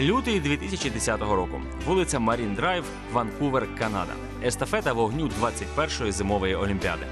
Лютий 2010 року. Вулиця Марін Драйв, Ванкувер, Канада. Естафета вогню 21-ї зимової олімпіади.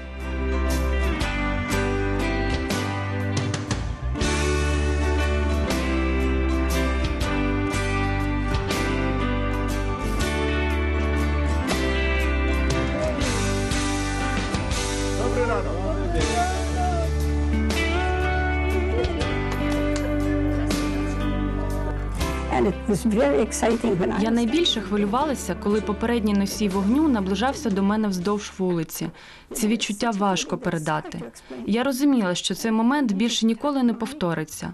Я найбільше хвилювалася, коли попередній носій вогню наближався до мене вздовж вулиці. Ці відчуття важко передати. Я розуміла, що цей момент більше ніколи не повториться.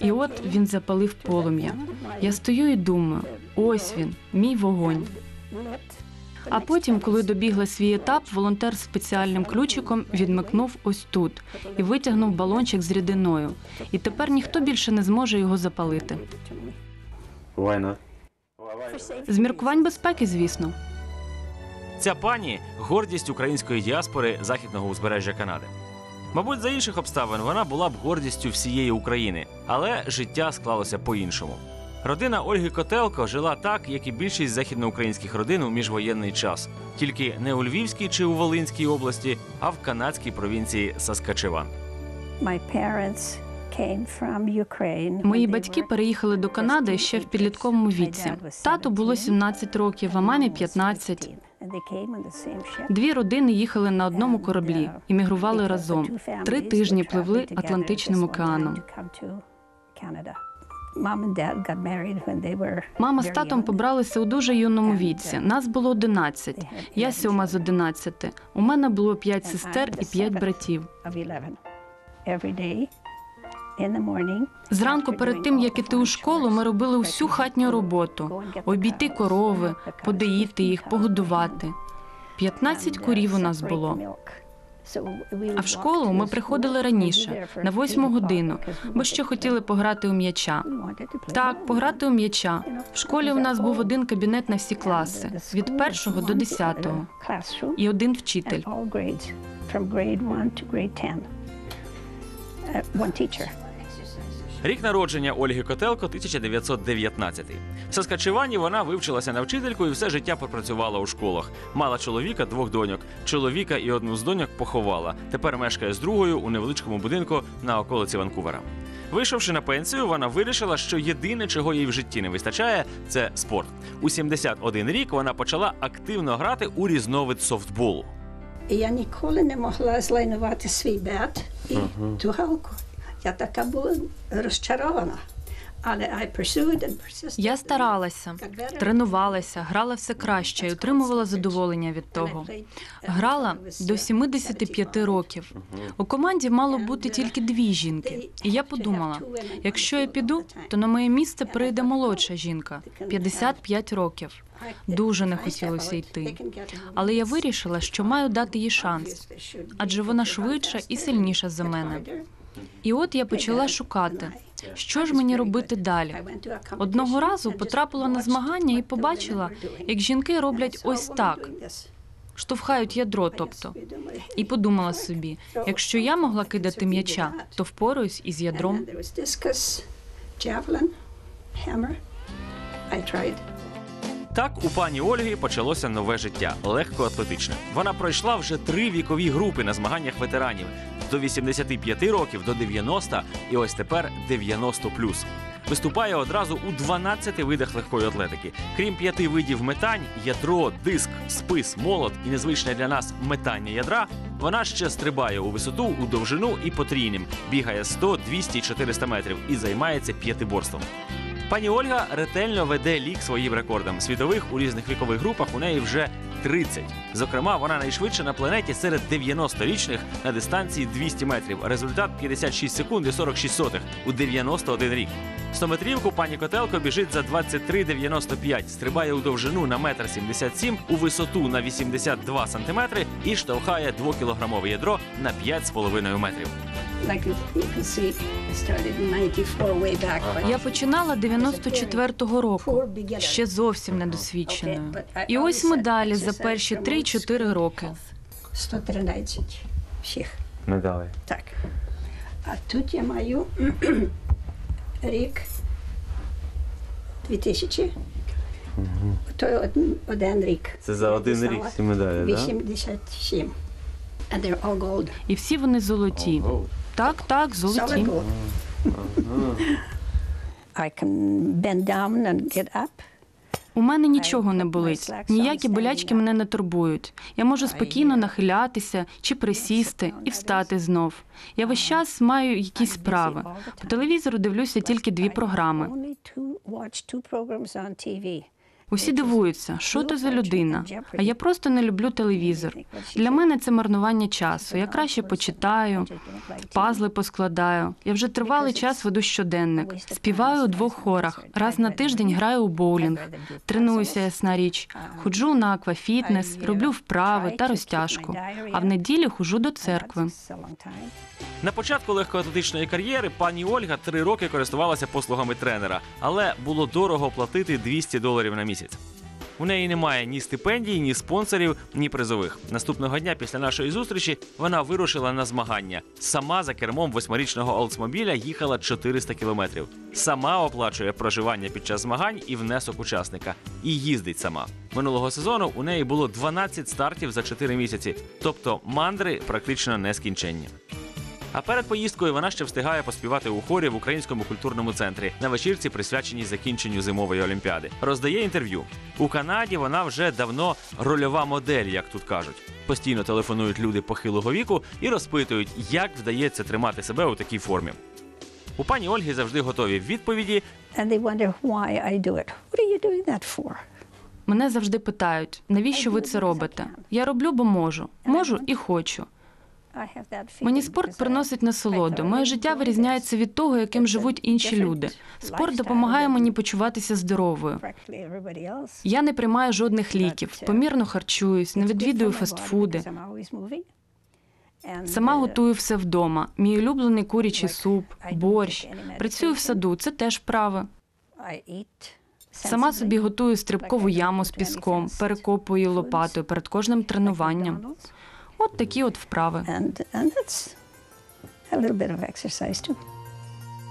І от він запалив полум'я. Я стою і думаю: ось він, мій вогонь. А потім, коли добігла свій етап, волонтер спеціальним ключиком відмикнув ось тут і витягнув балончик з рідиною. І тепер ніхто більше не зможе його запалити. Not? З міркувань безпеки, звісно. Ця пані гордість української діаспори західного узбережжя Канади. Мабуть, за інших обставин вона була б гордістю всієї України, але життя склалося по-іншому. Родина Ольги Котелко жила так, як і більшість західноукраїнських родин у міжвоєнний час, тільки не у Львівській чи у Волинській області, а в канадській провінції Саскачеван. Мої батьки переїхали до Канади ще в підлітковому віці. Тату було 17 років, а мамі 15. And they came on the same ship. Дві родини їхали на одному кораблі і мігрували разом. Три тижні пливли Атлантичним океаном. Мама з татом побралися у дуже юному віці. Нас було 11. Я сьома з 11. У мене було п'ять сестер і п'ять братів. Зранку, перед тим як іти у школу, ми робили усю хатню роботу: обійти корови, подоїти їх, погодувати. 15 курів у нас було. А в школу ми приходили раніше, на восьму годину, бо ще хотіли пограти у м'яча. Так, пограти у м'яча. В школі у нас був один кабінет на всі класи від першого до десятого, і один вчитель. Рік народження Ольги Котелко 1919. В Саскачевані вона вивчилася на вчительку і все життя пропрацювала у школах. Мала чоловіка, двох доньок. Чоловіка і одну з доньок поховала. Тепер мешкає з другою у невеличкому будинку на околиці Ванкувера. Вийшовши на пенсію, вона вирішила, що єдине, чого їй в житті не вистачає, це спорт. У 71 рік вона почала активно грати у різновид софтболу. Я ніколи не могла злайнувати свій бет і ту галку. Я така була розчарована. Я старалася, тренувалася, грала все краще і отримувала задоволення від того. Грала до 75 років. У команді мало бути тільки дві жінки. І я подумала: якщо я піду, то на моє місце прийде молодша жінка 55 років. Дуже не хотілося йти. Але я вирішила, що маю дати їй шанс, адже вона швидша і сильніша за мене. І от я почала шукати, що ж мені робити далі. Одного разу потрапила на змагання і побачила, як жінки роблять ось так, штовхають ядро, тобто. І подумала собі: якщо я могла кидати м'яча, то впораюсь із ядром. I tried. Так у пані Ольги почалося нове життя легкоатлетичне. Вона пройшла вже три вікові групи на змаганнях ветеранів до 85 років, до 90 і ось тепер 90 Виступає одразу у 12 видах легкої атлетики. Крім п'яти видів метань, ядро, диск, спис, молот і незвичне для нас метання ядра. Вона ще стрибає у висоту, у довжину і потрійним, бігає 100, 200, 400 метрів і займається п'ятиборством. Пані Ольга ретельно веде лік своїм рекордам. Світових у різних вікових групах у неї вже 30. Зокрема, вона найшвидша на планеті серед 90-річних на дистанції 200 метрів. Результат 56 секунд і 46 сотих у 91 рік. 100-метрівку пані Котелко біжить за 23,95, стрибає у довжину на 1,77 м, у висоту на 82 сантиметри і штовхає 2-кілограмове ядро на 5,5 метрів. Like you you can see, I started in 94 way back. but Я починала 94-го року, ще зовсім недосвідченою. І ось медалі за перші 3-4 роки. 113 всіх. Медали. Так. А тут я маю рік 2000. То один, один рік. Це за один рік всі медалі, так? 87. And they're all gold. І всі вони золоті. Так, так, золоті. I can bend down and get up. У мене нічого не болить. Ніякі болячки мене не турбують. Я можу спокійно нахилятися чи присісти і встати знов. Я весь час маю якісь справи. По телевізору дивлюся тільки дві програми. Усі дивуються, що то за людина. А я просто не люблю телевізор. Для мене це марнування часу. Я краще почитаю, пазли поскладаю. Я вже тривалий час веду щоденник. Співаю у двох хорах. Раз на тиждень граю у боулінг. Тренуюся, ясна річ. Ходжу на аквафітнес, роблю вправи та розтяжку. А в неділі ходжу до церкви. На початку легкоатлетичної кар'єри пані Ольга три роки користувалася послугами тренера, але було дорого платити 200 доларів на місяць. У неї немає ні стипендій, ні спонсорів, ні призових. Наступного дня після нашої зустрічі вона вирушила на змагання. Сама за кермом восьмирічного Олдсмобіля їхала 400 кілометрів. Сама оплачує проживання під час змагань і внесок учасника. І їздить сама. Минулого сезону у неї було 12 стартів за 4 місяці, тобто мандри практично нескінченні. А перед поїздкою вона ще встигає поспівати у хорі в українському культурному центрі на вечірці, присвяченій закінченню зимової олімпіади. Роздає інтерв'ю у Канаді. Вона вже давно рольова модель, як тут кажуть. Постійно телефонують люди похилого віку і розпитують, як вдається тримати себе у такій формі. У пані Ольги завжди готові відповіді, And they wonder why I do it. What are you doing that for? Мене завжди питають, навіщо ви це робите? Я роблю, бо можу. Можу і хочу. Мені спорт приносить насолоду. Моє життя вирізняється від того, яким живуть інші люди. Спорт допомагає мені почуватися здоровою. Я не приймаю жодних ліків, помірно харчуюсь, не відвідую фастфуди. Сама uh, готую все вдома. Мій улюблений курячий суп, борщ. Працюю в саду, це теж вправи. Сама собі готую стрибкову яму з піском, перекопую лопатою перед кожним тренуванням. От такі от вправи. And, and that's a little bit of exercise too.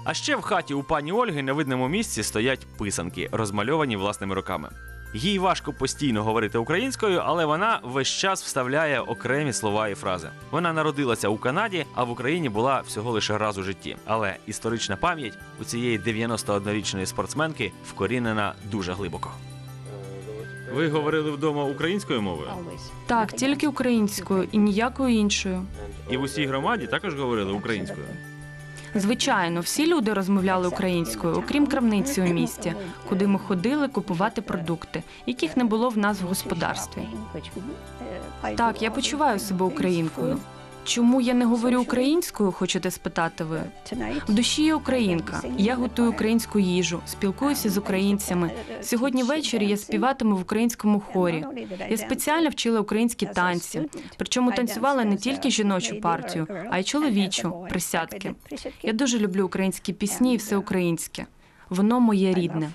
А ще в хаті у пані Ольги на видному місці стоять писанки, розмальовані власними руками. Їй важко постійно говорити українською, але вона весь час вставляє окремі слова і фрази. Вона народилася у Канаді, а в Україні була всього лише раз у житті. Але історична пам'ять у цієї 91-річної спортсменки вкорінена дуже глибоко. Ви говорили вдома українською мовою? Так, тільки українською і ніякою іншою. І в усій громаді також говорили українською. Звичайно, всі люди розмовляли українською, окрім крамниці у місті, куди ми ходили купувати продукти, яких не було в нас в господарстві. Так, я почуваю себе українкою. Чому я не говорю українською, хочете спитати ви? В душі я українка. Я готую українську їжу, спілкуюся з українцями. Сьогодні ввечері я співатиму в українському хорі. Я спеціально вчила українські танці. Причому танцювала не тільки жіночу партію, а й чоловічу присядки. Я дуже люблю українські пісні і все українське. Воно моє рідне.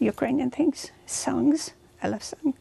Ukrainian things, songs. I love song,